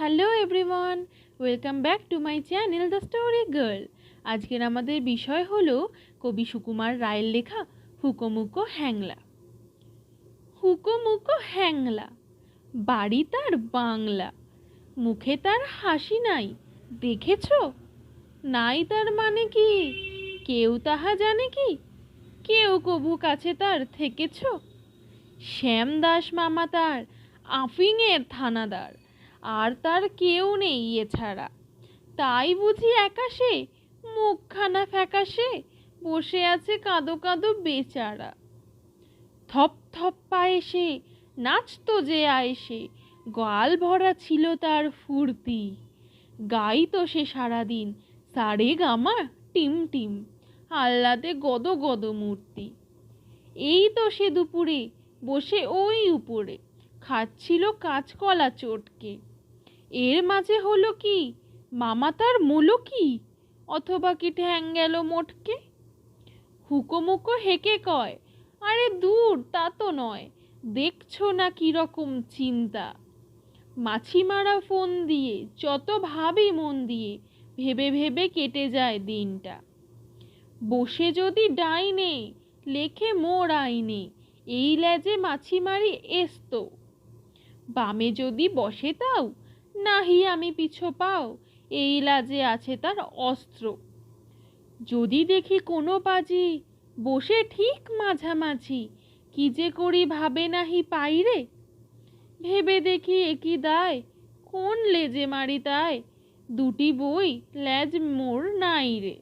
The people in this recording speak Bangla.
Hello everyone, welcome back to my channel the story girl. আজকের আমাদের বিষয় হলো কবি সুকুমার রায়ের লেখা হুকোমুকো হ্যাংলা। হুকোমুকো হ্যাংলা, বাড়ি তার বাংলা, মুখে তার হাসি নাই, দেখেছ? নাই তার মানে কি? কেউ তাহা জানে কি? কেউ কবু কাছে তার থেকেছ? শ্যাম দাস মামা তার, আফিংয়ের থানাদার আর তার কেউ নেই এছাড়া। তাই বুঝি একাশে? মুখখানা ফ্যাকাশে? বসে আছে কাঁদো কাঁদো বেচারা। থপ থপ পায়ে সে, নাচতো যে আয়েসে গাল ভরা ছিল তার ফুর্তি। গাইতো সে সারাদিন, সারে গামা, টিম টিম, আহ্লাদে গদ গদ মূর্তি। এই তো সে দুপুরে, বসে ওই উপরে, খাচ্ছিল কাঁচকলা চটকে। এর মাঝে হলো কি? মামা তার মূলো কি? অথবা কি ঠ্যাং গেল মোটকে? হুকোমুকো হেকে কয়, আরে দূর, তা তো নয়। দেখছ না কীরকম চিন্তা? মাছি মারা ফোন দিয়ে, যত ভাবি মন দিয়ে, ভেবে ভেবে কেটে যায় দিনটা। বসে যদি ডাইনে, লেখে মোর আইনে, এই ল্যাজে মাছি মারি এসতো। বামে যদি বসে তাও নাহি আমি পিছু পাও, এই লাজে আছে তার অস্ত্র। যদি দেখি কোনো পাজি বসে ঠিক মাঝামাঝি, কি যে করি ভাবে নাহি পাইরে? ভেবে দেখি একই দায়, কোন লেজে মারি তাই দুটি বই লেজ মোর নাই রে